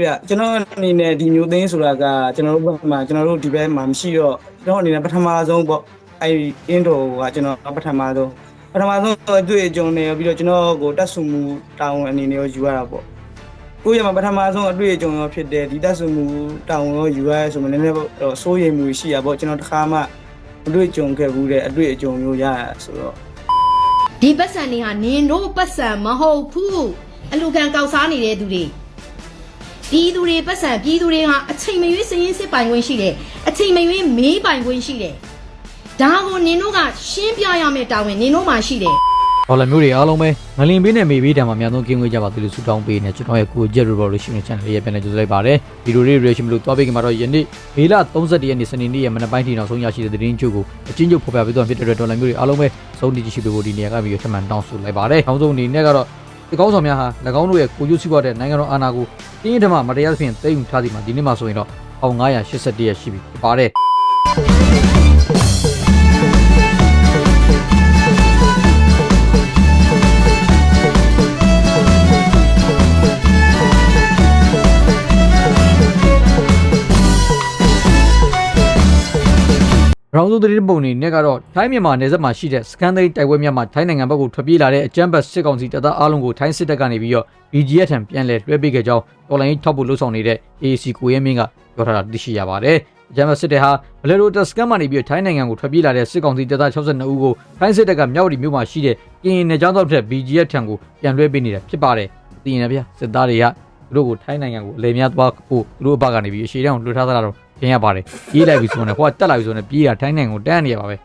ဗျကျွန်တော်အနေနဲ့ဒီမျိုးသိန်းဆိုတာကကျွန်တော်တို့ဘက်မှာကျွန်တော်တို့ဒီဘက်မှာမရှိတော့ကျွန်တော်အနေနဲ့ပထမဆုံးပေါ့အဲ့အင်းတော်ကကျွန်တော်ပထမဆုံးပထမဆုံးအတွေ့အကြုံနဲ့ပြီးတော့ကျွန်တော်ကိုတက်ဆူမှုတာဝန်အနေနဲ့ရောယူရတာပေါ့ကိုယ့်ရမှာပထမဆုံးအတွေ့အကြုံရောဖြစ်တယ်ဒီတက်ဆူမှုတာဝန်ရောယူရရဲဆိုမှလည်းနည်းနည်းတော့စိုးရိမ်မှုရှိရပေါ့ကျွန်တော်တစ်ခါမှအတွေ့အကြုံခဲ့ဘူးတဲ့အတွေ့အကြုံမျိုးရရဆိုတော့ဒီပတ်စံတွေဟာနင်တို့ပတ်စံမဟုတ်ဘူးအလူခံကောက်စားနေတဲ့သူတွေ ပြည်သူတွေပတ်စံပြည်သူတွေဟာအချိန်မရွေးစည်ရင်းစစ်ပိုင်ခွင့်ရှိတယ်အချိန်မရွေးမေးပိုင်ခွင့်ရှိတယ်ဒါကိုနင်တို့ကရှင်းပြရမယ့်တာဝန်နင်တို့မှာရှိတယ်ဒေါ်လာမျိုးတွေအားလုံးပဲငလင်ပေးနဲ့မေပေးတံမှာအများဆုံးကင်းဝေးကြပါသေးလို့ဆုတောင်းပေးနေကျွန်တော်ရဲ့ကိုဂျက်ရီဘော်လို့ရှိနေ channel လေးရဲ့ပြန်လည်ကြိုဆိုလိုက်ပါတယ်ဗီဒီယိုလေး reaction မလို့တွားပေးကြမှာတော့ယနေ့မေလ31ရက်နေ့စနေနေ့ရဲ့မနက်ပိုင်းထိနောက်ဆုံးရရှိတဲ့သတင်းချုပ်ကိုအချင်းချုပ်ဖော်ပြပေးသွားဖြစ်တဲ့အတွက်ဒေါ်လာမျိုးတွေအားလုံးပဲစုံတည်ကြည့်ရှုပေးဖို့ဒီနေရာကပြီးထပ်မံတောင်းဆိုလိုက်ပါတယ်နောက်ဆုံးအနေနဲ့ကတော့ ဒီကောင်းဆောင်များဟာ၎င်းတို့ရဲ့ကိုကျိုးစီးပွားတဲ့နိုင်ငံတော်အာဏာကိုတင်းရင်ဓမ္မမတရားသဖြင့်သိမ်းယူထားသည်မှာဒီနေ့မှဆိုရင်တော့1981ရက်ရှိပြီဖြစ်ပါတယ် ရောင်းစုသတင်းပုံတွေနဲ့ကတော့ထိုင်းမြန်မာနယ်စပ်မှာရှိတဲ့စကန်သိန်းတိုက်ပွဲများမှာထိုင်းနိုင်ငံဘက်ကိုထွက်ပြေးလာတဲ့အကြမ်းဖက်စစ်ကောင်စီတပ်သားအားလုံးကိုထိုင်းစစ်တပ်ကနေပြီးတော့ BGF ထံပြန်လည်လွှဲပေးခဲ့ကြောင်းတော်လိုင်းထောက်ဖို့လှုံ့ဆော်နေတဲ့ AAC ကိုရဲမင်းကပြောထားတာသိရှိရပါတယ်။အကြမ်းဖက်စစ်တပ်ဟာဘလယ်ရိုတက်စကန်မှနေပြီးတော့ထိုင်းနိုင်ငံကိုထွက်ပြေးလာတဲ့စစ်ကောင်စီတပ်သား62ဦးကိုထိုင်းစစ်တပ်ကမြောက်ဝတီမြို့မှာရှိတဲ့ကရင်နယ်ကြောင်းတော့ထက် BGF ထံကိုပြန်လွှဲပေးနေတာဖြစ်ပါတယ်။သိရင်လည်းဗျစစ်သားတွေကသူတို့ကိုထိုင်းနိုင်ငံကိုအလေများသွားဖို့သူတို့ဘက်ကနေပြီးအရှိတောင်လွှတ်ထားသလားတော့ ထင်ရပါတယ်။ပြေးလိုက်ပြီဆိုရင်ဟိုကတက်လာပြီဆိုရင်ပြေးတာထိုင်းနိုင်ငံကိုတန်းနေရပါပဲ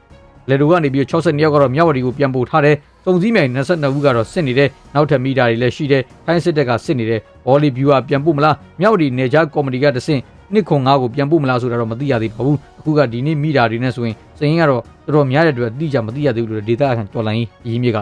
။လေတို့ကနေပြီး60ယောက်ကတော့မြောက်ဝတီကိုပြန်ပို့ထားတယ်။စုံစည်းမြိုင်22ဦးကတော့စစ်နေတဲ့နောက်ထပ်မီတာတွေလည်းရှိတယ်။ထိုင်းစစ်တပ်ကစစ်နေတဲ့ဘောလီဗျူဟာပြန်ပို့မလား။မြောက်ဝတီနေကြားကော်မတီကတဆင့်နှစ်ခွန်9ကိုပြန်ပို့မလားဆိုတာတော့မသိရသေးပါဘူး။အခုကဒီနေ့မီတာတွေနဲ့ဆိုရင်စရင်ကတော့တော်တော်များတဲ့အတွက်အတိအကျမသိရသေးဘူးလို့ဒေတာခံတော်လိုင်းရေးမြစ်က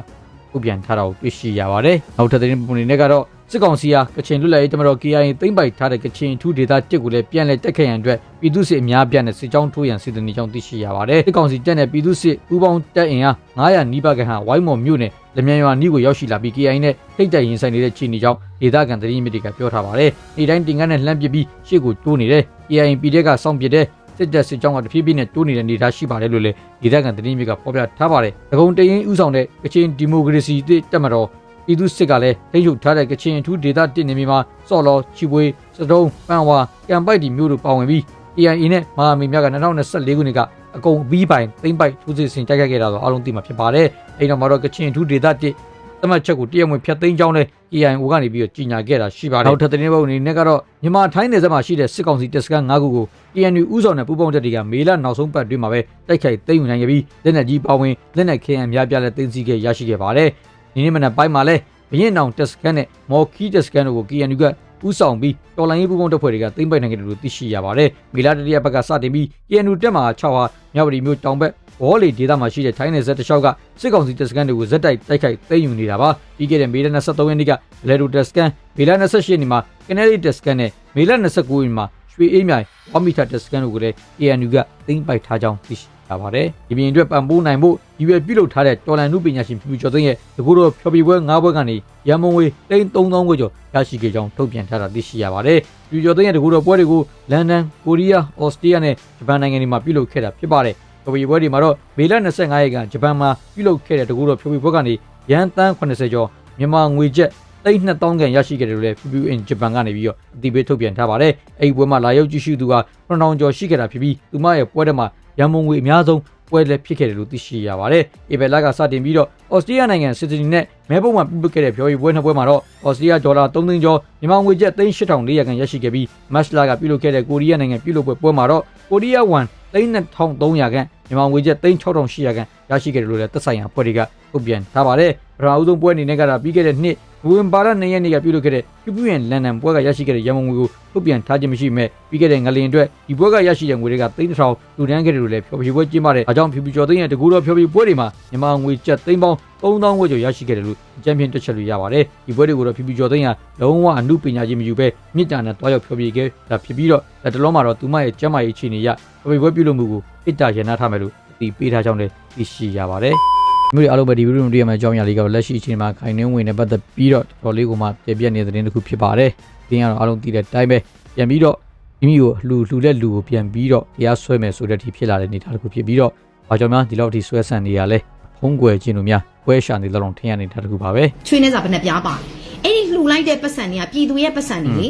ဥပြန်ထားတာကိုတွေ့ရှိရပါတယ်။နောက်ထပ်သတင်းပုံတွေနဲ့ကတော့ စစ်ကောင်စီဟာကချင်လွတ်လပ်ရေးတမတော် KIA သိမ့်ပိုက်ထားတဲ့ကချင်ထူးဒေသတစ်ကိုလည်းပြန်လည်တက်ခဲ့ရန်အတွက်ပြည်သူစစ်အများပြားနဲ့စစ်ကြောင်းထိုးရန်စီစဉ်နေကြောင်းသိရှိရပါတယ်။စစ်ကောင်စီတပ်နဲ့ပြည်သူစစ်ပူးပေါင်းတပ်အင်အား900နီးပါးခန့်ဟာဝိုင်းမော်မြို့နယ်လမြန်ရွာနီးကိုရောက်ရှိလာပြီး KIA နဲ့ထိတ်တိုက်ရင်ဆိုင်နေတဲ့ခြေနေကြောင်းဒေသခံသတင်းမြစ်တွေကပြောထားပါတယ်။ဒီတိုင်းတင်ကန်းနဲ့လှမ်းပစ်ပြီးရှေ့ကိုတိုးနေတယ် KIA ပြည်တဲ့ကစောင့်ပစ်တဲ့စစ်တပ်စစ်ကြောင်းကတဖြည်းဖြည်းနဲ့တိုးနေတဲ့အနေအထားရှိပါတယ်လို့လည်းဒေသခံသတင်းမြစ်ကဖော်ပြထားပါတယ်။ဒဂုံတရင်ဥဆောင်တဲ့ကချင်ဒီမိုကရေစီတပ်မတော် ပြည်သူစစ်ကလည်းထိန်းချုပ်ထားတဲ့ကချင်အထူးဒေသတစ်နေမြေမှာစော့လော်ချီပွေးစတုံးပန်ဝါကံပိုက်ဒီမျိုးတို့ပါဝင်ပြီး AIA နဲ့မဟာမိတ်များက2024ခုနှစ်ကအကုန်အပြီးပိုင်သိမ့်ပိုက်ထိုးစစ်ဆင်တိုက်ခိုက်ခဲ့တာတော့အားလုံးသိမှာဖြစ်ပါတယ်။အဲဒီတော့မှာတော့ကချင်အထူးဒေသတစ်သတ်မှတ်ချက်ကိုတရက်မွေဖျက်သိမ်းကြောင်းနဲ့ AIO ကနေပြီးတော့ကြီးညာခဲ့တာရှိပါတယ်။နောက်ထပ်သတင်းပုံအနေနဲ့ကတော့မြန်မာထိုင်းနယ်စပ်မှာရှိတဲ့စစ်ကောင်စီတပ်စခန်း၅ခုကို ANU ဥဆောင်တဲ့ပူးပေါင်းတပ်တွေကမေလနောက်ဆုံးပတ်တွင်းမှာပဲတိုက်ခိုက်သိမ်းယူနိုင်ခဲ့ပြီးလက်နက်ကြီးပါဝင်လက်နက်ခဲယမ်းများပြားလည်းသိမ်းဆည်းခဲ့ရရှိခဲ့ပါတယ်။ ဒီနေ့မနက်ပိုင်းမှာလည်းဘရင်နောင်တက်စကန်နဲ့မော်ခီတက်စကန်တို့ကို KNU ကဥဆောင်ပြီးတော်လိုင်းရေးပူးပေါင်းတပ်ဖွဲ့တွေကသိမ်းပိုက်နိုင်ခဲ့တယ်လို့သိရှိရပါတယ်။မေလတတိယဘက်ကစတင်ပြီး KNU တက်မှာ6ဟာမြောက်ပြည်မြို့တောင်ဘက်ဘောလီဒေသမှာရှိတဲ့ထိုင်းနယ်စပ်တစ်လျှောက်ကစစ်ကောင်စီတပ်စခန်းတွေကိုဇက်တိုက်တိုက်ခိုက်သိမ်းယူနေတာပါပြီးခဲ့တဲ့မေလ23ရက်နေ့ကလေဒိုတက်စကန်မေလ28ရက်နေ့မှာကနေဒီတက်စကန်နဲ့မေလ29ရက်နေ့မှာ ရွှေအေးမြိုင်ဝမ်မီတာတက်စကန်တို့ကိုလည်း KNU ကသိမ်းပိုက်ထားကြောင်းသိရှိရပါတယ်ဒီပြင်အတွက်ပံ့ပိုးနိုင်ဖို့ဒီပဲပြုလုပ်ထားတဲ့တော်လန်နုပညာရှင်ဖြူဖြူကျော်သိန်းရဲ့တကူတော်ဖျော်ဖြေပွဲ၅ပွဲကနေရန်မုံဝေးတိန်း3000ခွေကျော်ရရှိခဲ့ကြောင်းထုတ်ပြန်ထားတာသိရှိရပါတယ်ဖြူကျော်သိန်းရဲ့တကူတော်ပွဲတွေကိုလန်ဒန်ကိုရီးယားဩစတြေးလျနဲ့ဂျပန်နိုင်ငံတွေမှာပြုလုပ်ခဲ့တာဖြစ်ပါတယ်ဖျော်ဖြေပွဲတွေမှာတော့မေလ25ရက်ကဂျပန်မှာပြုလုပ်ခဲ့တဲ့တကူတော်ဖျော်ဖြေပွဲကနေရန်တန်း80ကျော်မြန်မာငွေကျပ် သိန်း2000ခန့်ရရှိခဲ့တယ်လို့လည်း PPN ဂျပန်ကနေပြီးတော့အတိပေးထုတ်ပြန်ထားပါတယ်။အဲဒီပွဲမှာလာရောက်ကြည့်ရှုသူက9000ကျော်ရှိခဲ့တာဖြစ်ပြီးသူမရဲ့ပွဲထဲမှာရန်မုံငွေအများဆုံးပွဲလည်းဖြစ်ခဲ့တယ်လို့သိရှိရပါတယ်။အေဘယ်လာကစတင်ပြီးတော့ဩစတြေးလျနိုင်ငံစစ်စနီနဲ့မဲပုံမှာပြုလုပ်ခဲ့တဲ့ပြောရီပွဲနှစ်ပွဲမှာတော့ဩစတြေးလျဒေါ်လာ3သိန်းကျော်မြန်မာငွေကျပ်3400ခန့်ရရှိခဲ့ပြီးမတ်လာကပြုလုပ်ခဲ့တဲ့ကိုရီးယားနိုင်ငံပြုလုပ်ပွဲပွဲမှာတော့ကိုရီးယားဝမ်3300ခန့်မြန်မာငွေကျပ်3800ခန့်ရရှိခဲ့တယ်လို့လည်းသက်ဆိုင်ရာဖွဲ့တွေကထုတ်ပြန်ထားပါတယ်။ ပထမအဦးဆုံးပွဲအနေနဲ့ကတော့ပြီးခဲ့တဲ့နှစ်ဝင်ပါရ၂ရက်နေ့ကပြုလုပ်ခဲ့တဲ့ပြပြရင်လန်ဒန်ပွဲကရရှိခဲ့တဲ့ရန်မုံငွေကိုထုတ်ပြန်ထားခြင်းမရှိမဲ့ပြီးခဲ့တဲ့ငလင်အတွက်ဒီပွဲကရရှိတဲ့ငွေတွေကသိန်းတစ်ထောင်လူတန်းခဲ့တယ်လို့လည်းဖြောပြပွဲကျင်းပတဲ့အားကြောင့်ဖြူဖြူကျော်သိန်းရဲ့တကူတော်ဖြောပြပွဲတွေမှာမြန်မာငွေကျပ်သိန်းပေါင်း3000ဝန်းကျင်ရရှိခဲ့တယ်လို့ချန်ပီယံတက်ချက်လို့ရပါတယ်ဒီပွဲတွေကိုတော့ဖြူဖြူကျော်သိန်းကလုံးဝအမှုပညာချင်းမယူဘဲမြစ်တာနဲ့တွားရောက်ဖြောပြခဲ့တာဖြစ်ပြီးတော့လက်တလုံးမှာတော့သူမရဲ့ကျမ်းမာရေးအခြေအနေအရဖြောပြပွဲပြုလုပ်မှုကိုအစ်တာရန်နာထားမယ်လို့အတည်ပြုထားကြောင်းလည်းသိရှိရပါတယ် မျိုးအားလုံးပဲဒီဗီဒီယိုမှာတွေ့ရမယ့်အကြောင်းအရာလေးကတော့လက်ရှိအချိန်မှာခိုင်နှင်းဝင်နဲ့ပတ်သက်ပြီးတော့တော်တော်လေးကိုမှပြပြနေတဲ့သတင်းတစ်ခုဖြစ်ပါတယ်။တင်းရတော့အားလုံးသိတဲ့အတိုင်းပဲပြန်ပြီးတော့မိမိကိုလှူလှူတဲ့လူကိုပြန်ပြီးတော့တရားစွဲမယ်ဆိုတဲ့အထိဖြစ်လာတဲ့အနေအထားတစ်ခုဖြစ်ပြီးတော့ဘာကြောင့်များဒီလောက်ထိဆွဲဆန်နေရလဲဖုံးကွယ်ခြင်းတို့များပွဲရှာနေတော့ထင်ရနေတာတစ်ခုပါပဲချွေးနေစာဘယ်နှပြားပါအဲ့ဒီလှူလိုက်တဲ့ပတ်စံတွေကပြည်သူရဲ့ပတ်စံတွေလေ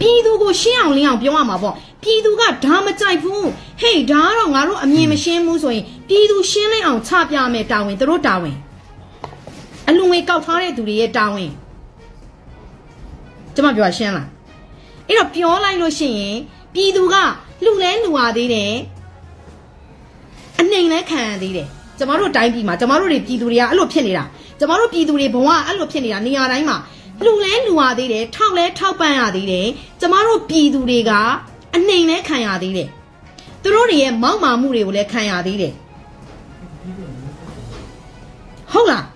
ပြည်သူကိုရှင်းအောင်လင်းအောင်ပြောရမှာပေါ့ပြည်သူကဒါမကြိုက်ဘူးဟေးဒါကတော့ငါတို့အမြင်မရှင်းဘူးဆိုရင်ပြည်သူရှင်းလင်းအောင်ချပြမယ်တာဝန်သူတို့တာဝန်အလူငွေကောက်ထားတဲ့သူတွေရဲ့တာဝန်ကျမပြောရှင်းလားအဲ့တော့ပြောလိုက်လို့ရှိရင်ပြည်သူကလှူလဲလှူရသေးတယ်အနှိမ်လဲခံရသေးတယ်ကျမတို့တိုင်းပြည်မှာကျမတို့တွေပြည်သူတွေကအဲ့လိုဖြစ်နေတာကျမတို့ပြည်သူတွေဘဝအဲ့လိုဖြစ်နေတာနေရာတိုင်းမှာ လှူလဲလှူရသေးတယ်ထောက်လဲထောက်ပံ့ရသေးတယ်ကျမတို့ပြည်သူတွေကအနှိမ်လဲခံရသေးတယ်သူတို့တွေရဲ့မောက်မာမှုတွေကိုလည်းခံရသေးတယ်ဟုတ်လား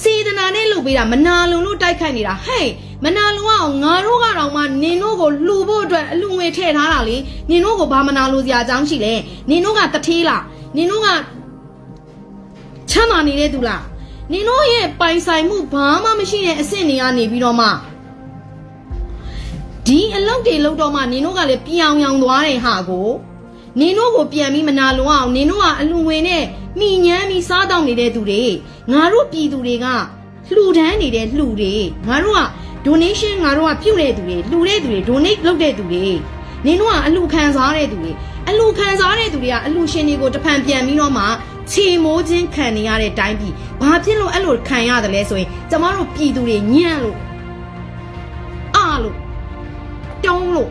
စေတနာနဲ့လုပ်ပေးတာမနာလုံလို့တိုက်ခိုက်နေတာဟဲ့မနာလုံအောင်ငါတို့ကတော့မှနင်တို့ကိုလှူဖို့အတွက်အလူငွေထည့်ထားတာလေနင်တို့ကိုဘာမနာလို့စရာအကြောင်းရှိလဲနင်တို့ကတထေးလားနင်တို့ကချမ်းသာနေတဲ့သူလား နင်တို့ရဲ့ပိုင်ဆိုင်မှုဘာမှမရှိတဲ့အဆင့်တွေကနေပြီးတော့မှဒီအလောက်တွေလောက်တော့မှနင်တို့ကလည်းပြောင်ပြောင်သွားတဲ့ဟာကိုနင်တို့ကိုပြန်ပြီးမနာလုံအောင်နင်တို့ကအလူငွေနဲ့မိညမ်းပြီးစားတောင်းနေတဲ့သူတွေငါတို့ပြည်သူတွေကလှူဒန်းနေတဲ့လှူတွေငါတို့က donation ငါတို့ကပြုတ်တဲ့သူတွေလှူတဲ့သူတွေ donate လုပ်တဲ့သူတွေနင်တို့ကအလှခံစားတဲ့သူတွေအလှခံစားတဲ့သူတွေကအလှရှင်တွေကိုတဖန်ပြန်ပြီးတော့မှ ချေမိုးခြင်းခံနေရတဲ့တိုင်းပြည်ဘာဖြစ်လို့အဲ့လိုခံရတယ်လဲဆိုရင်ကျမတို့ပြည်သူတွေညံ့လို့အားလို့တုံးလို့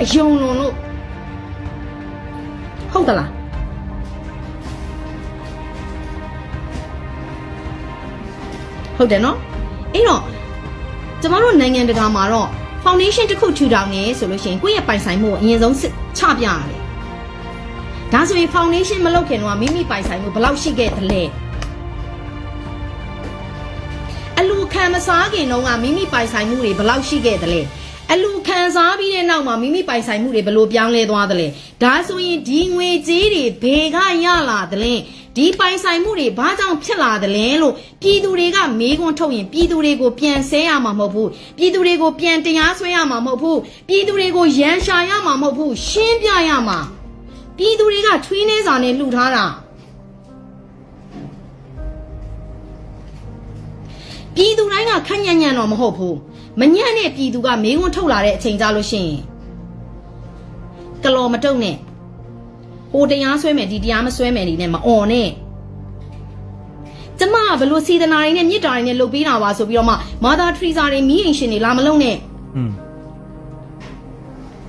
အယုံလွန်လို့ဟုတ်ကလားဟုတ်တယ်နော်အဲ့တော့ကျမတို့နိုင်ငံတကာမှာတော့ foundation တစ်ခုထူထောင်နေဆိုလို့ရှိရင်ကိုယ့်ရဲ့ပိုင်ဆိုင်မှုကိုအရင်ဆုံးစစ်ချပြရတယ် ဒါဆိုရင် foundation မလုပ်ခင်တော့မိမိပိုင်ဆိုင်မှုဘယ်လောက်ရှိခဲ့သလဲအလူခံမစားခင်တော့ကမိမိပိုင်ဆိုင်မှုတွေဘယ်လောက်ရှိခဲ့သလဲအလူခံစားပြီးတဲ့နောက်မှာမိမိပိုင်ဆိုင်မှုတွေဘယ်လိုပြောင်းလဲသွားသလဲဒါဆိုရင်ဒီငွေကြေးတွေဘယ်ကရလာသလဲဒီပိုင်ဆိုင်မှုတွေဘာကြောင့်ဖြစ်လာသလဲလို့ပြည်သူတွေကမေးခွန်းထုတ်ရင်ပြည်သူတွေကိုပြန်ဆဲရမှာမဟုတ်ဘူးပြည်သူတွေကိုပြန်တရားစွဲရမှာမဟုတ်ဘူးပြည်သူတွေကိုရန်ရှာရမှာမဟုတ်ဘူးရှင်းပြရမှာ ပြည်သူတွေကထွေးနှဲစာနဲ့လှူထားတာပြည်သူတိုင်းကခက်ညံ့ညံ့တော့မဟုတ်ဘူးမညံ့တဲ့ပြည်သူကမေးခွန်းထုတ်လာတဲ့အချိန်ကြလို့ရှိရင်ကလော်မတုံနဲ့ဟိုတရားဆွဲမယ်ဒီတရားမဆွဲမယ်နေနဲ့မអော်နဲ့ကျမကဘလို့စီဒနာတွေနဲ့မြစ်တာတွေနဲ့လုပ်ပေးတာပါဆိုပြီးတော့မှမာသာထရီစာတွေမီးအိမ်ရှင်တွေလာမလုံးနဲ့ อืม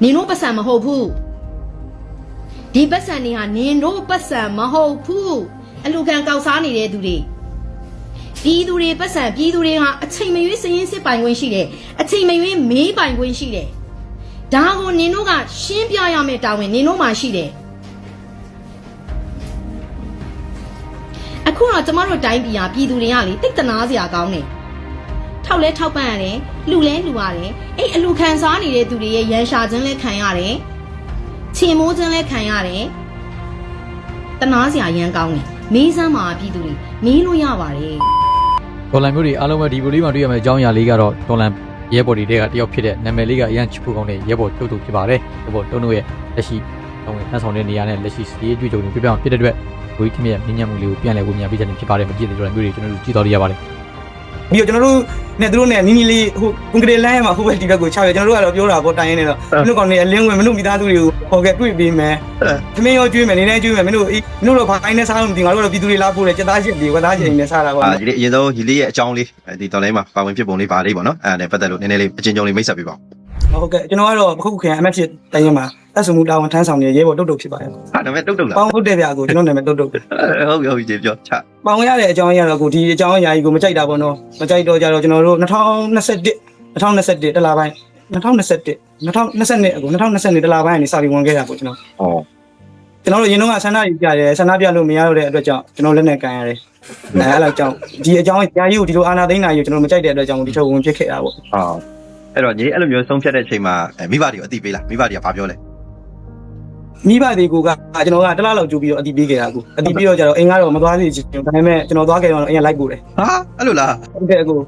နင်တို့ပတ်စံမဟုတ်ဘူး ဒီပတ်စံတွေဟာနင်တို့ပတ်စံမဟုတ်ဘူးအလူခံကောက်စားနေတဲ့သူတွေပြည်သူတွေပတ်စံပြည်သူတွေဟာအချိန်မရွေးစရင်စစ်ပိုင်ခွင့်ရှိတယ်အချိန်မရွေးမေးပိုင်ခွင့်ရှိတယ်ဒါကိုနင်တို့ကရှင်းပြရမယ့်တာဝန်နင်တို့မှာရှိတယ်အခုတော့ကျမတို့တိုင်းပြည်ဟာပြည်သူတွေကလေတိတ်တနာစရာကောင်းတယ်ထောက်လဲထောက်ပံ့ရတယ်လှူလဲလှူရတယ်အဲ့အလှခံစားနေတဲ့သူတွေရဲ့ရန်ရှာခြင်းလဲခံရတယ် ချင်မိုးခြင်းလဲခံရတယ်တနာစရာရန်ကောင်းတယ်မင်းစမ်းမှာပြည်သူတွေမင်းလို့ရပါတယ်ဒေါ်လာမျိုးတွေအားလုံးပဲဒီဗီဒီယိုလေးမှာတွေ့ရမယ့်အကြောင်းအရာလေးကတော့ဒေါ်လာရဲဘော်တွေတဲကတယောက်ဖြစ်တဲ့နာမည်လေးကအရန်ချစ်ဖို့ကောင်းတဲ့ရဲဘော်တုတ်တုတ်ဖြစ်ပါတယ်။ရဲဘော်တုတ်တို့ရဲ့လက်ရှိတောင်းဝင်ထမ်းဆောင်တဲ့နေရာနဲ့လက်ရှိစီးရေးတွေ့ကြုံတွေပြပြအောင်ဖြစ်တဲ့အတွက်ဝီထမရဲ့မြင့်ညံ့မှုလေးကိုပြန်လည်ဝေမျှပေးခြင်းဖြစ်ပါတယ်မကြည့်တဲ့ဒေါ်လာမျိုးတွေကျွန်တော်တို့ကြည့်တော်ရရပါတယ် ပြီးတော့ကျွန်တော်တို့နဲ့သူတို့နဲ့နီးနီးလေးဟိုကွန်ကရစ်လမ်းရဲ့မှာဟိုဘက်ဒီဘက်ကိုချပြကျွန်တော်တို့ကတော့ပြောတာပေါ့တိုင်ရင်းနေတော့မင်းတို့ကောင်နေအလင်းဝင်မင်းတို့မိသားစုတွေကိုခေါ်ခဲ့တွေ့ပေးမယ်သမင်းရောကျွေးမယ်နေနေကျွေးမယ်မင်းတို့အေးမင်းတို့တော့ဘာတိုင်းနဲ့စားလို့မသိငါတို့ကတော့ပြည်သူတွေလားပို့တယ်စက်သားချက်တွေဝက်သားချက်တွေနဲ့စားတာပေါ့အာဒီလေးအရင်ဆုံးဒီလေးရဲ့အကြောင်းလေးဒီတော်လိုင်းမှာပါဝင်ဖြစ်ပုံလေးပါလေးပေါ့နော်အဲ့ဒါနဲ့ပတ်သက်လို့နည်းနည်းလေးအချင်းချင်းလေးမိတ်ဆက်ပေးပါဦးဟုတ်ကဲ့ကျွန်တော်ကတော့ပခုတ်ခင်အမက်ဖြစ်တိုင်းရမှာ တက်ဆမှုတာဝန်ထမ်းဆောင်နေတဲ့ရဲဘော်တုတ်တုတ်ဖြစ်ပါတယ်ဟာဒါပေမဲ့တုတ်တုတ်လားပေါင်းဟုတ်တယ်ဗျာကိုကျွန်တော်နာမည်တုတ်တုတ်ဟုတ်ပြီဟုတ်ပြီကျေပြောချပေါင်းရတဲ့အကြောင်းအရာတော့ကိုဒီအကြောင်းအရာကြီးကိုမကြိုက်တာပေါ့နော်မကြိုက်တော့ကြတော့ကျွန်တော်တို့2021 2021တလပိုင်း2021 2022အခု2022တလပိုင်းကနေစပြီးဝင်ခဲ့တာပေါ့ကျွန်တော်ဟောကျွန်တော်တို့ရင်တော့ဆန္ဒကြီးပြတယ်ဆန္ဒပြလို့မရတော့တဲ့အတွက်ကြောင့်ကျွန်တော်လက်နဲ့ကန်ရတယ်အဲအဲ့လောက်ကြောင့်ဒီအကြောင်းတရားကြီးကိုဒီလိုအာနာသိန်းနာကြီးကိုကျွန်တော်မကြိုက်တဲ့အတွက်ကြောင့်ဒီထုတ်ဝင်ဖြစ်ခဲ့တာပေါ့ဟောအဲ့တော့ညီအဲ့လိုမျိုးဆုံးဖြတ်တဲ့အချိန်မှာမိဘတွေကိုအတိပေးလားမိဘတွေကဘာပြောလဲ မိဘတွေကကျွန်တော်ကတလားလောက်ကြိုးပြီးတော့အတိပေးခဲ့တာကိုအတိပြီးတော့ကျတော့အိမ်ကတော့မသွားသေးချင်ဘူးဒါပေမဲ့ကျွန်တော်သွားခဲ့တော့အရင်လိုက်ပို့တယ်ဟာအဲ့လိုလားဟုတ်ကဲ့အကို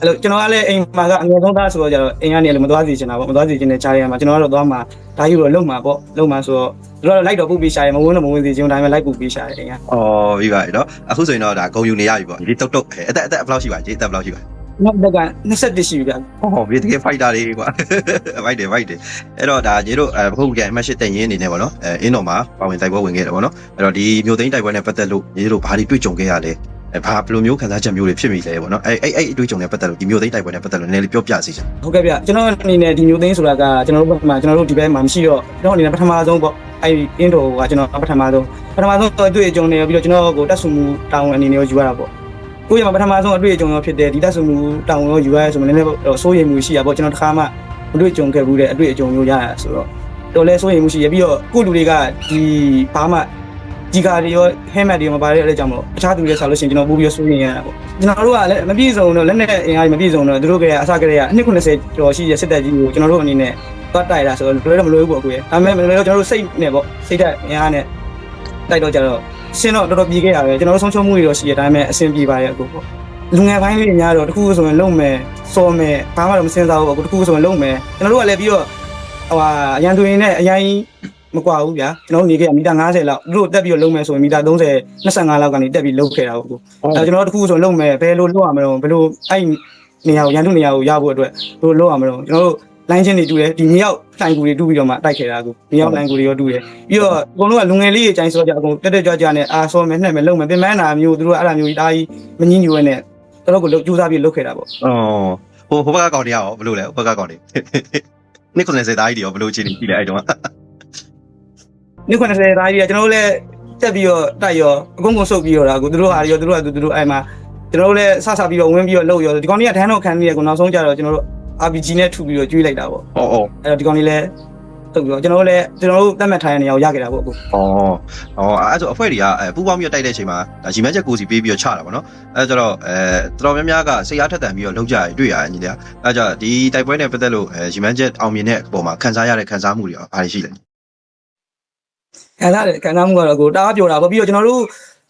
အဲ့လိုကျွန်တော်ကလည်းအိမ်မှာကအငယ်ဆုံးသားဆိုတော့ကျတော့အိမ်ကနေလည်းမသွားစီချင်တာပေါ့မသွားစီချင်တဲ့ခြားရမှာကျွန်တော်ကတော့သွားမှာဒါယူတော့လုံမှာပေါ့လုံမှာဆိုတော့တို့ကတော့လိုက်တော့ပုတ်ပေးရှာရမဝင်တော့မဝင်စီချင်ဘူးဒါပေမဲ့လိုက်ပုတ်ပေးရှာရအိမ်ကအော်ပြီးပါပြီနော်အခုဆိုရင်တော့ဒါဂုံယူနေရပြီပေါ့ဒီတုတ်တုတ်အသက်အသက်ဘယ်လောက်ရှိပါလဲအသက်ဘယ်လောက်ရှိပါလဲ နောက်တက်က21ရှိပြီဗျဟောမြေတကယ်ဖိုက်တာလေးကွာဗိုက်တယ်ဗိုက်တယ်အဲ့တော့ဒါညီတို့အဲဘခုတ်ကအမှတ်ရှစ်တက်ရင်းအနေနဲ့ပေါ့နော်အဲအင်းတော်မှာပါဝင်တိုက်ပွဲဝင်ခဲ့တယ်ပေါ့နော်အဲ့တော့ဒီမြို့သိမ်းတိုက်ပွဲနဲ့ပတ်သက်လို့ညီတို့ဘာတွေတွေ့ကြုံခဲ့ရလဲအဲဘာဘယ်လိုမျိုးခံစားချက်မျိုးတွေဖြစ်မိလဲပေါ့နော်အဲအဲ့အဲ့အတွေ့အကြုံနဲ့ပတ်သက်လို့ဒီမြို့သိမ်းတိုက်ပွဲနဲ့ပတ်သက်လို့နည်းနည်းလေးပြောပြစီချင်ဟုတ်ကဲ့ဗျကျွန်တော်အနေနဲ့ဒီမျိုးသိန်းဆိုတာကကျွန်တော်တို့ဘက်မှာကျွန်တော်တို့ဒီဘက်မှာမရှိတော့ကျွန်တော်အနေနဲ့ပထမဆုံးပေါ့အဲ့အင်းတော်ကကျွန်တော်ပထမဆုံးပထမဆုံးအတွေ့အကြုံနဲ့ပြီးတော့ကျွန်တော်ကိုတက်ဆူမှုတာဝန်အနေနဲ့ရောယူရတာပေါ့ ကိုယ့်ရဲ့မှာပထမဆုံးအတွေ့အကြုံရောဖြစ်တဲ့ဒီတက်ဆူမှုတာဝန်ရောယူရရဲဆိုမှလည်းနည်းနည်းစိုးရိမ်မှုရှိရပေါ့ကျွန်တော်တစ်ခါမှမတွေ့ကြုံခဲ့ဘူးတဲ့အတွေ့အကြုံမျိုးရရဆိုတော့တော်လဲစိုးရိမ်မှုရှိရပြီးတော့ကိုယ့်လူတွေကဒီဘာမှဒီကာတွေရောဟဲမက်တွေရောမပါတဲ့အဲ့ကြောင့်မလို့အခြားသူတွေဆောက်လို့ရှိရင်ကျွန်တော်ပို့ပြီးစိုးရိမ်ရတာပေါ့ကျွန်တော်တို့ကလည်းမပြည့်စုံတော့လက်နဲ့အင်အားကြီးမပြည့်စုံတော့သူတို့ကအစကတည်းကအနှစ်90ကျော်ရှိတဲ့စစ်တပ်ကြီးကိုကျွန်တော်တို့အနေနဲ့သွားတိုက်တာဆိုတော့လွယ်တော့မလွယ်ဘူးပေါ့ကိုယ်ဒါပေမဲ့လွယ်တော့ကျွန်တော်တို့စိတ်နဲ့ပေါ့စိတ်ဓာတ်အင်အားနဲ့ တိုက်တော့ကြတော့ရှင်းတော့တော်တော်ပြေခဲ့ရတယ်ကျွန်တော်တို့ဆုံးချုံမှုတွေတော့ရှိရဒါပေမဲ့အဆင်ပြေပါရဲ့အခုပေါ့လူငယ်ပိုင်းလေးများတော့တခုဆိုရင်လုံမယ်စော်မယ်ဘာမှတော့မစင်စားဘူးအခုတခုဆိုရင်လုံမယ်ကျွန်တော်တို့ကလည်းပြီးတော့ဟိုဟာအရန်သူရင်နဲ့အရင်မကွာဘူးဗျာကျွန်တော်နေခဲ့မီတာ90လောက်သူတို့တက်ပြီးတော့လုံမယ်ဆိုရင်မီတာ30 25လောက်ကနေတက်ပြီးလုံခဲ့တာပေါ့အဲကျွန်တော်တို့တခုဆိုလုံမယ်ဘယ်လိုလုံရမလို့ဘယ်လိုအဲ့နေရာကိုရန်သူနေရာကိုရဖို့အတွက်ဘယ်လိုလုံရမလို့ကျွန်တော်တို့ လိုင်းချင်းတွေတူတယ်ဒီမြောက်တိုင်ကူတွေတူပြီးတော့မှတိုက်ခဲ့တာကူမြောက်လိုင်းကူတွေရောတူတယ်ပြီးတော့အကုန်လုံးကလူငယ်လေးတွေအတိုင်းဆိုကြအကုန်တက်တက်ကြွကြွနဲ့အာဆောမယ်နှက်မယ်လုံမယ်ပြင်ပန်းတာမျိုးသူတို့ကအဲ့ဒါမျိုးကြီးတားကြီးမငင်းညူရဲနဲ့တော်တော်ကိုကြိုးစားပြီးလုပ်ခဲ့တာပေါ့အော်ဟိုဟိုဘက်ကကောင်တွေရောဘယ်လိုလဲဟိုဘက်ကကောင်တွေနှစ်90သားကြီးတွေရောဘယ်လိုအခြေအနေရှိလဲအဲ့တုန်းကနှစ်90သားကြီးကကျွန်တော်တို့လည်းတက်ပြီးတော့တိုက်ရောအကုန်ကုန်ဆုတ်ပြီးတော့တာကူသူတို့ဟာရောသူတို့ကသူတို့အဲ့မှာကျွန်တော်တို့လည်းဆဆပြီးတော့ဝင်ပြီးတော့လှုပ်ရောဒီကောင်ကြီးကဒန်းတော့ခံနေရကူနောက်ဆုံးကြတော့ကျွန်တော်တို့ RPG နဲ့ထူပြီးတော့ကျွေးလိုက်တာပေါ့အော်အော်အဲ့တော့ဒီကောင်လေးလည်းထုတ်ပြီးတော့ကျွန်တော်တို့လည်းကျွန်တော်တို့တတ်မှတ်ထားတဲ့နေရာကိုရခဲ့တာပေါ့အခုအော်အော်အဲ့ဆိုအဖွဲ့တွေကအဲပူပေါင်းပြီးတိုက်တဲ့အချိန်မှာဒါရီမန်းချက်ကိုစီပေးပြီးတော့ချတာပေါ့နော်အဲကျတော့အဲတော်တော်များများကစိတ်အားထက်သန်ပြီးတော့လောက်ကြရတွေ့ရတယ်ညီလေးအဲကြဒီတိုက်ပွဲနဲ့ပတ်သက်လို့အဲရီမန်းချက်အောင်မြင်တဲ့အပေါ်မှာခံစားရတဲ့ခံစားမှုတွေရောဘာတွေရှိလဲခံစားတယ်ခံစားမှုကတော့ကိုတအားပြောတာပေါ့ပြီးတော့ကျွန်တော်တို့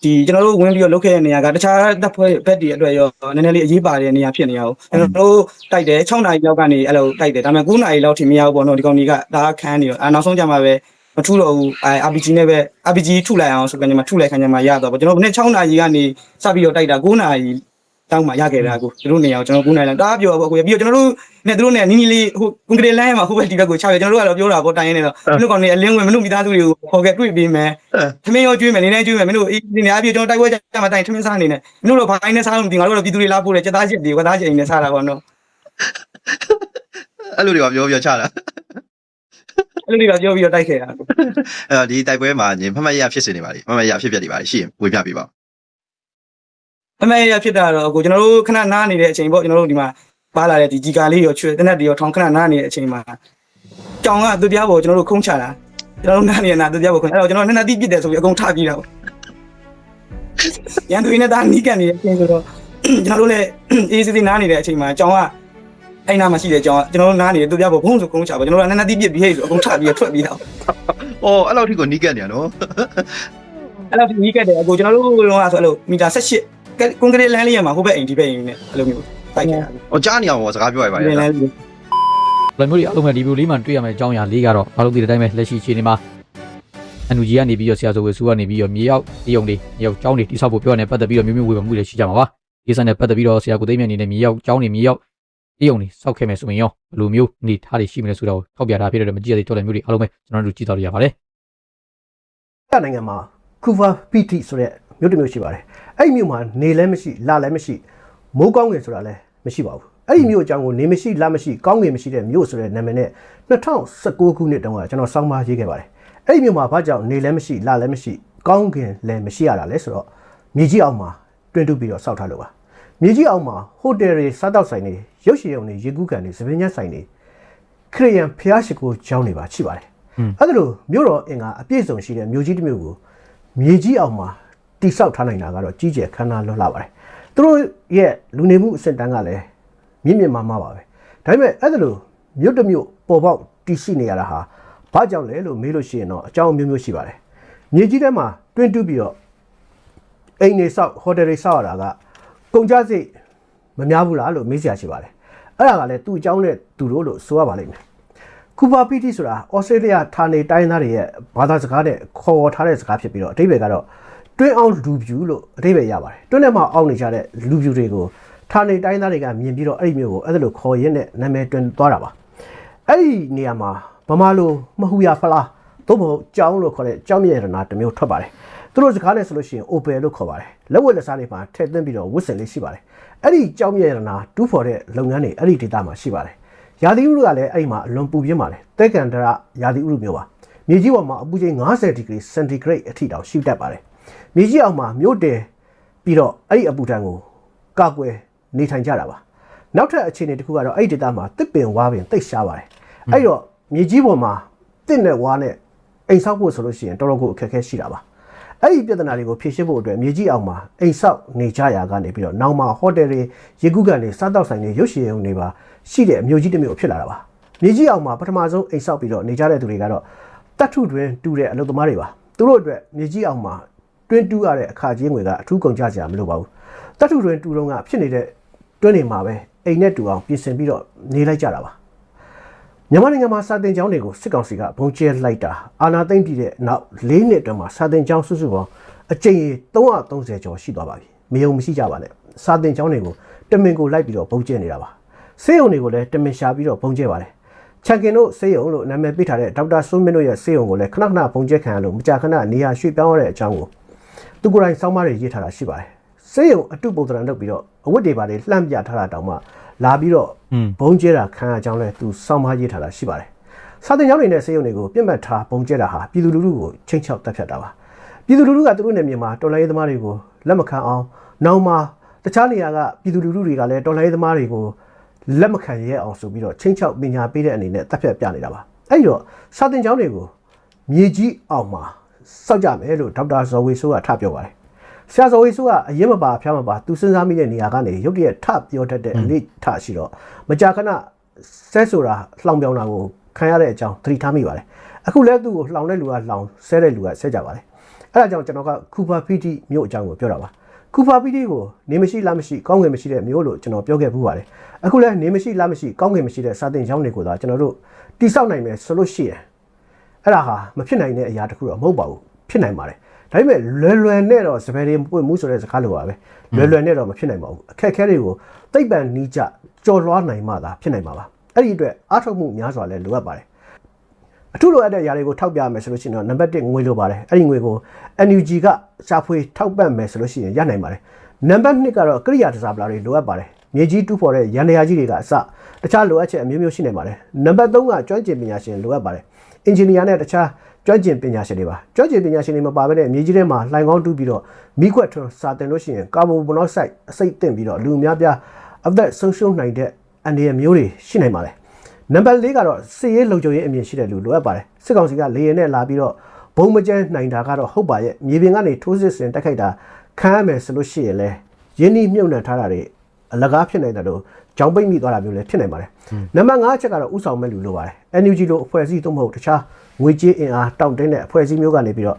ဒီကျွန်တော်တို့ဝင်ပြီးတော့လုပ်ခဲ့တဲ့နေရာကတခြားတပ်ဖွဲ့ဘက်တွေအတွက်ရောနည်းနည်းလေးအရေးပါတဲ့နေရာဖြစ်နေရအောင်ကျွန်တော်တို့တိုက်တယ်6နာရီလောက်ကနေအဲ့လိုတိုက်တယ်ဒါပေမဲ့9နာရီလောက်ထိမရဘူးပေါ့နော်ဒီကောင်ကြီးကဒါခန်းနေတော့အဲနောက်ဆုံးကြမှာပဲမထုတော့ဘူးအဲ RPG နဲ့ပဲ RPG ထုလိုက်အောင်ဆိုကြမှာထုလိုက်ခန်းကြမှာရတော့ပေါ့ကျွန်တော်တို့နေ့6နာရီကနေစပြီးတော့တိုက်တာ9နာရီ တောင်းမှရခဲ့တာကိုသူတို့နေရာကိုကျွန်တော်9နာရီလောက်တအားပြောပေါ့ကိုပြီးတော့ကျွန်တော်တို့နဲ့သူတို့နဲ့နီးနီးလေးဟိုကွန်ကရစ်လိုင်းမှာဟိုဘက်ဒီဘက်ကိုချပြကျွန်တော်တို့ကတော့ပြောတာပေါ့တိုင်ရင်းနေတော့ဒီလိုကောင်တွေအလင်းဝင်မလို့မိသားစုတွေကိုခေါ်ခဲ့တွေ့ပေးမယ်သမင်းရောကျွေးမယ်နေတိုင်းကျွေးမယ်မင်းတို့အေးဒီနေရာပြကျွန်တော်တိုက်ပွဲကြမှာတိုင်သမင်းစားနေနဲ့မင်းတို့တော့ဘိုင်းနဲ့စားလို့မသိငါတို့တော့ပြည်သူတွေလာပို့တယ်စက်သားချက်တွေကသားချက်အိမ်နဲ့စားတာပေါ့နော်အဲ့လိုတွေကပြောပြောချတာအဲ့လိုတွေကပြောပြီးတော့တိုက်ခဲ့တာအဲဒီတိုက်ပွဲမှာညီမမတ်ရဖြစ်နေနေပါလိမမတ်ရဖြစ်ပြနေပါလိရှိရင်ဝေပြပေးပါ အမေရဖြစ်တာတော့အခုကျွန်တော်တို့ခဏနားနေတဲ့အချိန်ပေါ့ကျွန်တော်တို့ဒီမှာပါလာတဲ့ဒီဂျီကာလေးရောချွေတနက်တွေရောထောင်ခဏနားနေတဲ့အချိန်မှာကြောင်ကသူပြားပေါ်ကျွန်တော်တို့ခုံးချတာကျွန်တော်တို့နားနေနာသူပြားပေါ်ခုံးအဲ့တော့ကျွန်တော်နှစ်နှစ်တိပြစ်တယ်ဆိုပြီးအကုန်ထပြီးတာပေါ့ရန်သူရင်းနဲ့သားနီးကန်နေတဲ့အချိန်ဆိုတော့ကျွန်တော်တို့လည်းအေးစစ်စစ်နားနေတဲ့အချိန်မှာကြောင်ကအဲ့နားမှာရှိတဲ့ကြောင်ကကျွန်တော်တို့နားနေတယ်သူပြားပေါ်ဘုံဆိုခုံးချပါကျွန်တော်တို့ကနှစ်နှစ်တိပြစ်ပြီးဟဲ့ဆိုအကုန်ထပြီးထွက်ပြီးတော့အော်အဲ့လောက်ထိကိုနီးကပ်နေရနော်အဲ့တော့နီးကက်တယ်အကိုကျွန်တော်တို့ကတော့ဆိုအဲ့လိုမီတာ18 ကွန်ကရစ်လမ်းလေးရမှာဟိုဘက်အိမ်ဒီဘက်အိမ်နဲ့အဲ့လိုမျိုးတိုက်ခဲ့တာ။အော်ကြားနေအောင်စကားပြောရပါဒီရဲ့လမ်းလေးဘယ်လိုမျိုးဒီအလုံးမဲ့ဒီဗီဒီယိုလေးမှာတွေ့ရမယ့်အကြောင်းအရာလေးကတော့ဘာလို့ဒီတိုင်းပဲလက်ရှိအခြေအနေမှာအန်ယူဂျီကနေပြီးတော့ဆရာဆိုဝေစုကနေပြီးတော့မြေရောက်တရုံတွေမြေရောက်ကျောင်းတွေတိဆောက်ဖို့ပြောနေပတ်သက်ပြီးတော့မျိုးမျိုးဝေဖန်မှုတွေရှိကြမှာပါဒီစံနဲ့ပတ်သက်ပြီးတော့ဆရာကိုသိမ်းမြတ်အနေနဲ့မြေရောက်ကျောင်းတွေမြေရောက်တရုံတွေစောက်ခဲ့မယ်ဆိုရင်ရောဘယ်လိုမျိုးအနေထားတွေရှိမလဲဆိုတာကိုထောက်ပြထားဖြစ်တဲ့အတွက်မကြည့်ရသေးတော်လည်းမျိုးတွေအားလုံးပဲကျွန်တော်တို့ကြည့်တော်ရရပါတယ် ကနိုင်ငံမှာကူဗာပီတီဆိုတဲ့ မြို့တစ်မြို့ရှိပါတယ်အဲ့ဒီမြို့မှာနေလည်းမရှိလလည်းမရှိမိုးကောင်းငင်ဆိုတာလည်းမရှိပါဘူးအဲ့ဒီမြို့အကြောင်းကိုနေမရှိလမရှိကောင်းငင်မရှိတဲ့မြို့ဆိုတဲ့နာမည်နဲ့2019ခုနှစ်တုန်းကကျွန်တော်စောင်းပါရေးခဲ့ပါတယ်အဲ့ဒီမြို့မှာဘာကြောင့်နေလည်းမရှိလလည်းမရှိကောင်းငင်လည်းမရှိရတာလဲဆိုတော့မြေကြီးအောင်မှာတွင်တုပြီးတော့စောက်ထားလို့ပါမြေကြီးအောင်မှာဟိုတယ်တွေစားတောက်ဆိုင်တွေရုပ်ရှင်ရုံတွေရေကူးကန်တွေသပင်းညက်ဆိုင်တွေခရီးယန်ဖျားရှိခိုးကျောင်းတွေပါရှိပါတယ်အဲ့ဒါလို့မြို့တော်အင်္ဂါအပြည့်စုံရှိတဲ့မြို့ကြီးတစ်မြို့ကိုမြေကြီးအောင်မှာ တိဆောက်ထားနိုင်တာကတော့ကြီးကျယ်ခမ်းနားလွတ်လာပါတယ်။သူတို့ရဲ့လူနေမှုအဆင့်တန်းကလည်းမြင့်မြင့်မားမားပါပဲ။ဒါပေမဲ့အဲ့ဒါလို့မြို့တစ်မြို့ပေါ်ပေါက်တည်ရှိနေရတာဟာဘာကြောင့်လဲလို့မေးလို့ရှိရင်တော့အကြောင်းအမျိုးမျိုးရှိပါတယ်။မြေကြီးထဲမှာတွင်းတူးပြီးတော့အိမ်တွေဆောက်ဟိုတယ်တွေဆောက်ရတာကကုန်ကြစိတ်မများဘူးလားလို့မေးစရာရှိပါတယ်အဲ့ဒါကလည်းသူ့အကြောင်းနဲ့သူတို့လို့ဆိုရပါလိမ့်မယ်ကူပါပီတီဆိုတာဩစတြေးလျဌာနေတိုင်းသားတွေရဲ့ဘာသာစကားနဲ့ခေါ်ဝေါ်ထားတဲ့စကားဖြစ်ပြီးတော့အဓိပ္ပာယ်ကတော့ တွင်းအောင်လူပြူလို့အဓိပ္ပာယ်ရပါတယ်တွင်းထဲမှာအောင်းနေကြတဲ့လူပြူတွေကိုဌာနေတိုင်းသားတွေကမြင်ပြီးတော့အဲ့ဒီမျိုးကိုအဲ့ဒါလိုခေါ်ရင်းနဲ့နာမည်တွင်သွားတာပါအဲ့ဒီနေရာမှာဗမာလိုမဟူရဖလားသို့မဟုတ်ကြောင်းလို့ခေါ်တဲ့ကြောင်းမြေရတနာတစ်မျိုးထွက်ပါတယ်သူတို့စကားနဲ့ဆိုလို့ရှိရင် opel လို့ခေါ်ပါတယ်လက်ဝက်လက်စားတွေမှာထည့်သွင်းပြီးတော့ဝတ်ဆင်လေးရှိပါတယ်အဲ့ဒီကြောင်းမြေရတနာတူးဖော်တဲ့လုပ်ငန်းတွေအဲ့ဒီဒေသမှာရှိပါတယ်ရာသီဥတုကလည်းအဲ့ဒီမှာအလွန်ပူပြင်းပါတယ်တဲကန်ဒရရာသီဥတုမျိုးပါမြေကြီးပေါ်မှာအပူချိန်90ဒီဂရီစင်တီဂရိတ်အထိတောင်ရှိတတ်ပါတယ် မြေကြီးအောက်မှာမြို့တယ်ပြီးတော့အဲ့ဒီအပူဒဏ်ကိုကာကွယ်နေထိုင်ကြတာပါနောက်ထပ်အခြေအနေတစ်ခုကတော့အဲ့ဒီဒေသမှာတစ်ပင်ဝါပင်တိတ်ရှားပါတယ်အဲ့တော့မြေကြီးပေါ်မှာတစ်နဲ့ဝါနဲ့အိမ်ဆောက်ဖို့ဆိုလို့ရှိရင်တော်တော်ကိုအခက်အခဲရှိတာပါအဲ့ဒီပြဿနာတွေကိုဖြေရှင်းဖို့အတွက်မြေကြီးအောင်မှာအိမ်ဆောက်နေကြရာကနေပြီးတော့နောက်မှာဟိုတယ်တွေရေကူးကန်တွေစားတောက်ဆိုင်တွေရုပ်ရှင်ရုံတွေပါရှိတဲ့အမျိုးကြီးတစ်မျိုးဖြစ်လာတာပါမြေကြီးအောင်မှာပထမဆုံးအိမ်ဆောက်ပြီးတော့နေကြတဲ့သူတွေကတော့တတ်ထုတွင်တူတဲ့အလုပ်သမားတွေပါသူတို့အတွက်မြေကြီးအောင်မှာ တွင်းတူးရတဲ့အခါကြီးငွေကအထူးကုန်ကြစရာမလိုပါဘူးတတ်ထုတွင်တူတုံးကဖြစ်နေတဲ့တွင်းနေမှာပဲအိမ်နဲ့တူအောင်ပြင်ဆင်ပြီးတော့နေလိုက်ကြတာပါမြန်မာနိုင်ငံမှာစာတင်ကျောင်းတွေကိုစစ်ကောင်စီကဘုံကျဲလိုက်တာအာဏာသိမ်းပြီးတဲ့နောက်၄နှစ်အတွင်းမှာစာတင်ကျောင်းစုစုပေါင်းအကြိမ်ရေ330ကျော်ရှိသွားပါပြီမယုံမရှိကြပါနဲ့စာတင်ကျောင်းတွေကိုတမင်ကိုလိုက်ပြီးတော့ဘုံကျဲနေတာပါစေယုံတွေကိုလည်းတမင်ရှာပြီးတော့ဘုံကျဲပါတယ်ချန်ကင်တို့စေယုံလို့နာမည်ပေးထားတဲ့ဒေါက်တာစိုးမင်းတို့ရဲ့စေယုံကိုလည်းခဏခဏဘုံကျဲခံရလို့မကြာခဏနေရာရွှေ့ပြောင်းရတဲ့အကြောင်းကို သူကိုယ်တိုင်စောင်းမတွေရေးထားတာရှိပါတယ်စေယုံအတုပုံသဏ္ဍာန်လုပ်ပြီးတော့အဝတ်တွေပါတွေလှမ်းပြထားတာတောင်မှလာပြီးတော့ဘုံကျဲတာခံရကြောင်းလဲသူစောင်းမရေးထားတာရှိပါတယ်စာတင်ကျောင်းတွေနဲ့စေယုံတွေကိုပြစ်မှတ်ထားဘုံကျဲတာဟာပြည်သူလူထုကိုချိန်ချောက်တက်ဖြတ်တာပါပြည်သူလူထုကသူတို့နယ်မြေမှာတော်လှန်ရေးသမားတွေကိုလက်မခံအောင်နောက်မှာတခြားနေရာကပြည်သူလူထုတွေကလည်းတော်လှန်ရေးသမားတွေကိုလက်မခံရဲအောင်ဆိုပြီးတော့ချိန်ချောက်ပညာပေးတဲ့အနေနဲ့တက်ဖြတ်ပြနေတာပါအဲ့ဒီတော့စာတင်ကျောင်းတွေကိုမြေကြီးအောင်မှာ စောက်ကြမယ်လို့ဒေါက်တာဇော်ဝေဆိုးကထပြောပါတယ်ဆရာဇော်ဝေဆိုးကအရင်မပါဖျားမပါသူစဉ်းစားမိတဲ့နေရာကနေရုတ်တရက်ထပြောတတ်တဲ့အလေးထရှိတော့မကြာခဏဆဲဆိုတာလှောင်ပြောင်းတာကိုခံရတဲ့အကြောင်းသတိထားမိပါတယ်အခုလဲသူ့ကိုလှောင်တဲ့လူကလှောင်ဆဲတဲ့လူကဆဲကြပါတယ်အဲ့ဒါကြောင့်ကျွန်တော်ကကူပါပီတီမြို့အကြောင်းကိုပြောတာပါကူပါပီတီကိုနေမရှိလားမရှိကောင်းငယ်မရှိတဲ့မြို့လို့ကျွန်တော်ပြောခဲ့ဘူးပါတယ်အခုလဲနေမရှိလားမရှိကောင်းငယ်မရှိတဲ့စာတင်ကျောင်းတွေကိုသာကျွန်တော်တို့တိဆောက်နိုင်မယ်ဆိုလို့ရှိရင် အဲ့ဒါဟာမဖြစ်နိုင်တဲ့အရာတစ်ခုတော့မဟုတ်ပါဘူးဖြစ်နိုင်ပါတယ်ဒါပေမဲ့လွယ်လွယ်နဲ့တော့စပယ်တွေပွင့်မှုဆိုတဲ့စကားလိုပါပဲလွယ်လွယ်နဲ့တော့မဖြစ်နိုင်ပါဘူးအခက်အခဲတွေကိုသိပ္ပံနီးကြကြော်လွှားနိုင်မှသာဖြစ်နိုင်မှာပါအဲ့ဒီအတွက်အားထုတ်မှုများစွာလည်းလိုအပ်ပါတယ်အထူးလိုအပ်တဲ့ຢာတွေကိုထောက်ပြမယ်ဆိုလို့ရှိရင်တော့နံပါတ်1ငွေလိုပါတယ်အဲ့ဒီငွေကို NUG ကရှာဖွေထောက်ပံ့မယ်ဆိုလို့ရှိရင်ရနိုင်ပါတယ်နံပါတ်2ကတော့ကိရိယာတစားပလာတွေလိုအပ်ပါတယ်မြေကြီးတူးဖော်တဲ့ရန်တရားကြီးတွေကအစတခြားလိုအပ်ချက်အမျိုးမျိုးရှိနေပါတယ်နံပါတ်3ကကျွမ်းကျင်ပညာရှင်လိုအပ်ပါတယ် အင်ဂျင်နီယာနဲ့တခြားကျွမ်းကျင်ပညာရှင်တွေပါကျွမ်းကျင်ပညာရှင်တွေမပါဘဲနဲ့မြေကြီးထဲမှာလှိုင်ကောင်းတူးပြီးတော့မိခွက်ထွန်းစာတင်လို့ရှိရင်ကာဗွန်မိုနိုက်ဆိုက်အစိတ်တင်ပြီးတော့လူအများပြားအသက်ဆုံးရှုံးနိုင်တဲ့အန္တရာယ်မျိုးတွေရှိနိုင်ပါတယ်နံပါတ်၄ကတော့စစ်ရေးလုံခြုံရေးအမြင်ရှိတဲ့လူလိုအပ်ပါတယ်စစ်ကောင်စီကလေရင်နဲ့လာပြီးတော့ဘုံမကျန်းနိုင်တာကတော့ဟုတ်ပါရဲ့မြေပြင်ကနေထိုးစစ်ဆင်တိုက်ခိုက်တာခံရမယ်ဆိုလို့ရှိရင်လဲရင်းနှီးမြုပ်နှံထားတာတွေအလကားဖြစ်နေတာလို့ ကြောင်းပိတ်မိသွားတာမျိုးလည်းဖြစ်နိုင်ပါတယ်နံပါတ်5ချက်ကတော့ဥဆောင်မဲ့လူလိုပါတယ် NUG လိုအဖွဲ့အစည်းသို့မဟုတ်တခြားငွေကြေးအင်အားတောင့်တင်းတဲ့အဖွဲ့အစည်းမျိုးကနေပြီးတော့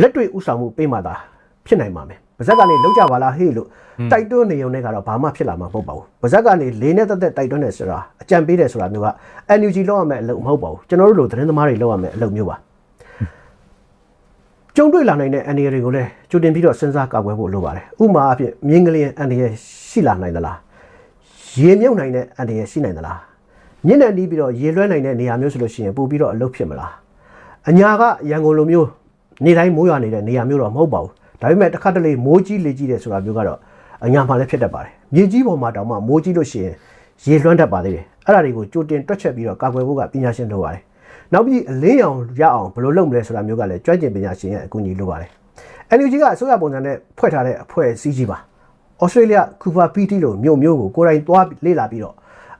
လက်တွေ့ဥဆောင်မှုပေးမှသာဖြစ်နိုင်ပါမယ်ပါဇက်ကနေလောက်ကြပါလားဟေ့လို့တိုက်တွန်းနေုံနဲ့ကတော့ဘာမှဖြစ်လာမှာမဟုတ်ပါဘူးပါဇက်ကနေလေးနဲ့တက်တက်တိုက်တွန်းနေဆိုတာအကြံပေးတယ်ဆိုတာမျိုးက NUG လောက်ရမယ်အလုပ်မဟုတ်ပါဘူးကျွန်တော်တို့လိုသတင်းသမားတွေလောက်ရမယ်အလုပ်မျိုးပါကြုံတွေ့လာနိုင်တဲ့ NUG တွေကိုလည်းကြိုတင်ပြီးတော့စဉ်းစားကာကွယ်ဖို့လိုပါတယ်ဥပမာအဖြစ်မြင်းကလေး NUG ရှိလာနိုင်သလား ရေမြုပ်နိုင်တဲ့ NUG ရှိနိုင်သလားညနေနီးပြီးတော့ရေလွှဲနိုင်တဲ့နေရာမျိုးဆိုလို့ရှိရင်ပို့ပြီးတော့အလုပ်ဖြစ်မလားအညာကရန်ကုန်လိုမျိုးနေတိုင်းမိုးရွာနေတဲ့နေရာမျိုးတော့မဟုတ်ပါဘူးဒါပေမဲ့တစ်ခါတလေမိုးကြီးလေကြီးတယ်ဆိုတာမျိုးကတော့အညာမှလည်းဖြစ်တတ်ပါတယ်မြေကြီးပေါ်မှာတောင်မှမိုးကြီးလို့ရှိရင်ရေလွှမ်းတတ်ပါသေးတယ်အဲ့ဒါတွေကိုကြိုတင်တွက်ချက်ပြီးတော့ကာကွယ်ဖို့ကပညာရှင်လိုပါတယ်နောက်ပြီးအလင်းရောင်ရအောင်ဘယ်လိုလုပ်မလဲဆိုတာမျိုးကလည်းကျွမ်းကျင်ပညာရှင်ရဲ့အကူအညီလိုပါတယ် NUG ကအစိုးရပုံစံနဲ့ဖွဲ့ထားတဲ့အဖွဲ့အစည်းကြီးပါ ဩစတြေးလျကူပါပီတီလိုမြို့မျိုးကိုကိုယ်တိုင်သွားလေ့လာပြီးတော့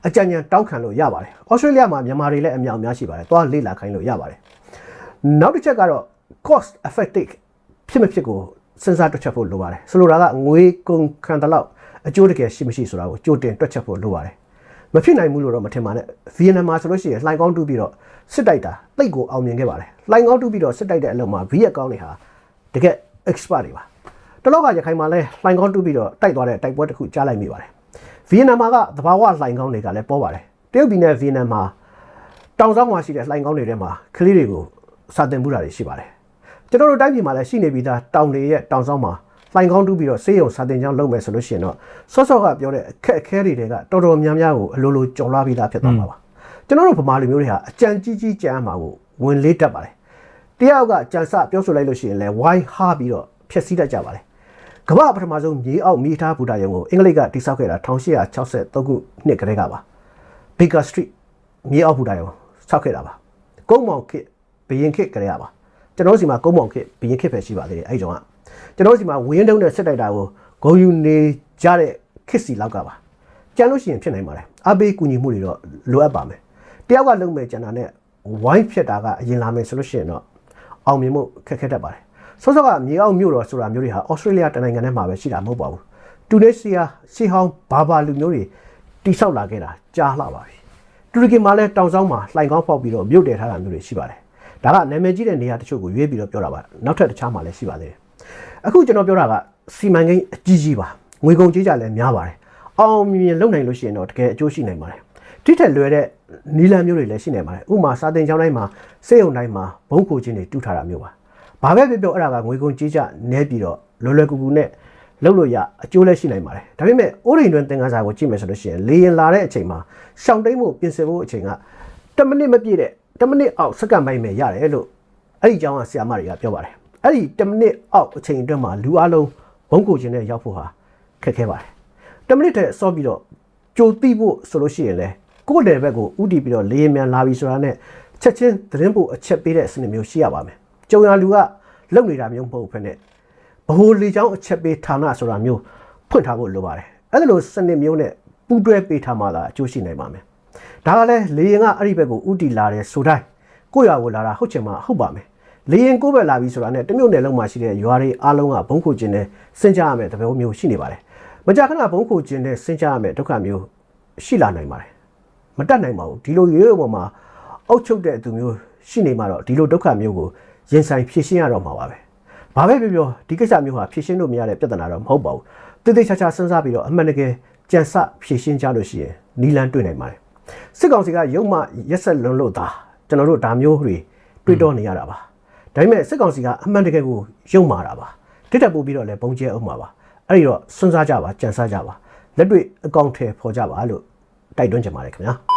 အကြံဉာဏ်တောင်းခံလို့ရပါတယ်ဩစတြေးလျမှာမြန်မာတွေလည်းအများအများရှိပါတယ်သွားလေ့လာခိုင်းလို့ရပါတယ်နောက်တစ်ချက်ကတော့ cost effective ဖြစ်မဖြစ်ကိုစဉ်းစားတွက်ချက်ဖို့လိုပါတယ်ဆိုလိုတာကငွေကုန်ခံတလောက်အကျိုးတကယ်ရှိမရှိဆိုတာကိုကြိုတင်တွက်ချက်ဖို့လိုပါတယ်မဖြစ်နိုင်ဘူးလို့တော့မထင်ပါနဲ့ဗီယက်နမ်မှာဆိုလို့ရှိရင်လှိုင်ကောင်းတူးပြီးတော့စစ်တိုက်တာတိတ်ကိုအောင်မြင်ခဲ့ပါတယ်လှိုင်ကောင်းတူးပြီးတော့စစ်တိုက်တဲ့အလုပ်မှာဗီယက်ကောင်းတွေဟာတကယ် expert တွေပါ တလောက်ကရခိုင်မှာလဲလှိုင်ကောင်းတူးပြီးတော့တိုက်သွားတဲ့တိုက်ပွဲတစ်ခုကြားလိုက်မိပါတယ်ဗဗီယက်နမ်မှာကသဘာဝလှိုင်ကောင်းတွေကလည်းပေါ်ပါတယ်တရုတ်ပြည်နဲ့ဗီယက်နမ်မှာတောင်ဆောင်မှာရှိတဲ့လှိုင်ကောင်းတွေထဲမှာကလေးတွေကိုစာတင်မှုတာတွေရှိပါတယ်ကျွန်တော်တို့တိုင်းပြည်မှာလည်းရှိနေပြီးသားတောင်တွေရဲ့တောင်ဆောင်မှာလှိုင်ကောင်းတူးပြီးတော့စေးရုံစာတင်ကြောင်းလုပ်မယ်ဆိုလို့ရှိရင်တော့ဆော့ဆော့ကပြောတဲ့အခက်အခဲတွေတွေကတော်တော်များများကိုအလိုလိုကြော်လွှားပြီးသားဖြစ်သွားမှာပါကျွန်တော်တို့ဗမာလူမျိုးတွေဟာအကြံကြီးကြီးကြံမှာကိုဝင်လေးတတ်ပါတယ်တယောက်ကကြံစပြောဆိုလိုက်လို့ရှိရင်လည်းဝိုင်းဟားပြီးတော့ဖျက်ဆီးတတ်ကြပါတယ် ကမ္ဘာပထမဆုံးမြေအောက်မိထားဘူတာရုံကိုအင်္ဂလိပ်ကတိစောက်ခဲ့တာ1863ခုနှစ်ကတည်းကပါ Baker Street မြေအောက်ဘူတာရုံစောက်ခဲ့တာပါကုန်းမောင်ခေတ်ဘရင်ခေတ်ကတည်းကပါကျွန်တော်တို့စီမှာကုန်းမောင်ခေတ်ဘရင်ခေတ်ပဲရှိပါသေးတယ်အဲ့ဒီတော့ကကျွန်တော်တို့စီမှာဝင်းတုံးနဲ့စစ်တိုက်တာကိုဂုံယူနေကြတဲ့ခေတ်စီလောက်ကပါကြံလို့ရှိရင်ဖြစ်နိုင်ပါတယ်အဘေးကူညီမှုတွေတော့လိုအပ်ပါမယ်တယောက်ကလုံးမဲ့ကျန်တာနဲ့ဝိုင်းဖြစ်တာကအရင်လာမယ်ဆိုလို့ရှိရင်တော့အောင်မြင်မှုခက်ခဲတတ်ပါတယ် ဆောစောကမြေအောက်မြို့တော်ဆိုတာမျိုးတွေဟာဩစတြေးလျတနိုင်ငံထဲမှာပဲရှိတာမဟုတ်ပါဘူးတူနီးစီးယားရှီဟောင်းဘာဘာလူမျိုးတွေတိဆောက်လာခဲ့တာကြားလှပါပြီတူရကီမှာလည်းတောင်ဆောင်မှာလှိုင်ကောင်းဖောက်ပြီးတော့မြုပ်တည်ထားတာမျိုးတွေရှိပါတယ်ဒါကနာမည်ကြီးတဲ့နေရာတချို့ကိုရွေးပြီးတော့ပြောတာပါနောက်ထပ်တခြားမှာလည်းရှိပါသေးတယ်အခုကျွန်တော်ပြောတာကစီမံကိန်းအကြီးကြီးပါငွေကုန်ကြေးကြလည်းများပါတယ်အောင်မြင်မြင်လုပ်နိုင်လို့ရှိရင်တော့တကယ်အကျိုးရှိနိုင်ပါတယ်တိထက်လွယ်တဲ့နီလန်မျိုးတွေလည်းရှိနေပါတယ်ဥပမာစာတင်ကျောင်းတိုင်းမှာစေယုံတိုင်းမှာဘုံကိုချင်းတွေတူထားတာမျိုးပါ ဘာပဲပြောပြောအဲ့ဒါကငွေကုန်ကြေးကျနဲပြီးတော့လွယ်လွယ်ကူကူနဲ့လုပ်လို့ရအကျိုးလည်းရှိနိုင်ပါတယ်ဒါပေမဲ့အိုးရင်တွင်သင်္ကန်းစာကိုကြည့်မယ်ဆိုလို့ရှိရင်လေရင်လာတဲ့အချိန်မှာရှောင်းတိန်မှုပြင်ဆင်ဖို့အချိန်က10မိနစ်မပြည့်တဲ့10မိနစ်အောက်စက္ကန့်ပိုင်းပဲရတယ်လို့အဲ့ဒီအကြောင်းကဆရာမတွေကပြောပါတယ်အဲ့ဒီ10မိနစ်အောက်အချိန်အတွင်းမှာလူအလုံးဘုံကိုချင်းနဲ့ရောက်ဖို့ဟာခက်ခဲပါတယ်10မိနစ်တည်းစောပြီးတော့ကြိုတိဖို့ဆိုလို့ရှိရင်လေကိုယ့်တယ်ဘက်ကိုဥတီပြီးတော့လေရင်မြန်လာပြီဆိုတာနဲ့ချက်ချင်းသတင်းပို့အချက်ပေးတဲ့စနစ်မျိုးရှိရပါမယ် ကြုံရလူကလုံနေတာမျိုးမဟုတ်ဘဲနဲ့ဘ ਹੁ လေချောင်းအချက်ပေးဌာနဆိုတာမျိုးဖွင့်ထားဖို့လိုပါတယ်အဲ့ဒါလိုစနစ်မျိုးနဲ့ပူးတွဲပေးထားမှသာအကျိုးရှိနိုင်ပါမယ်ဒါကလည်းလေရင်ကအဲ့ဒီဘက်ကိုဥတီလာတယ်ဆိုတိုင်းကိုယ့်ရွာကိုလာတာဟုတ်ချင်မှဟုတ်ပါမယ်လေရင်ကိုယ့်ဘက်လာပြီဆိုတာနဲ့တမျိုးနယ်လုံးမှာရှိတဲ့ရွာတွေအားလုံးကဘုံခုကျင်နဲ့စင်ကြရမယ်တပြောမျိုးရှိနေပါတယ်မကြာခဏဘုံခုကျင်နဲ့စင်ကြရမယ်ဒုက္ခမျိုးရှိလာနိုင်ပါတယ်မတတ်နိုင်ပါဘူးဒီလိုရိုးရိုးပေါ်မှာအောက်ချုပ်တဲ့သူမျိုးရှိနေမှာတော့ဒီလိုဒုက္ခမျိုးကို ရင်ဆိုင်ဖြေရှင်းရတော့မှာပါပဲဘာပဲပြောပြောဒီကိစ္စမျိုးဟာဖြေရှင်းလို့မရတဲ့ပြဿနာတော့မဟုတ်ပါဘူးတိတိကျကျစဉ်းစားပြီးတော့အမှန်တကယ်ကြံစဖြေရှင်းကြလို့ရှိရင်နီလန်တွေ့နိုင်ပါတယ်စစ်ကောင်စီကရုံမှရက်ဆက်လွန်လို့သာကျွန်တော်တို့ဒါမျိုးတွေတွေ့တော့နေရတာပါဒါပေမဲ့စစ်ကောင်စီကအမှန်တကယ်ကိုရုံမာတာပါတစ်တက်ပို့ပြီးတော့လည်းဘုံကျဲအောင်မှာပါအဲ့ဒီတော့စဉ်းစားကြပါကြံစကြပါလက်တွေ့အကောင့်ထဲပေါ်ကြပါလို့တိုက်တွန်းချင်ပါတယ်ခင်ဗျာ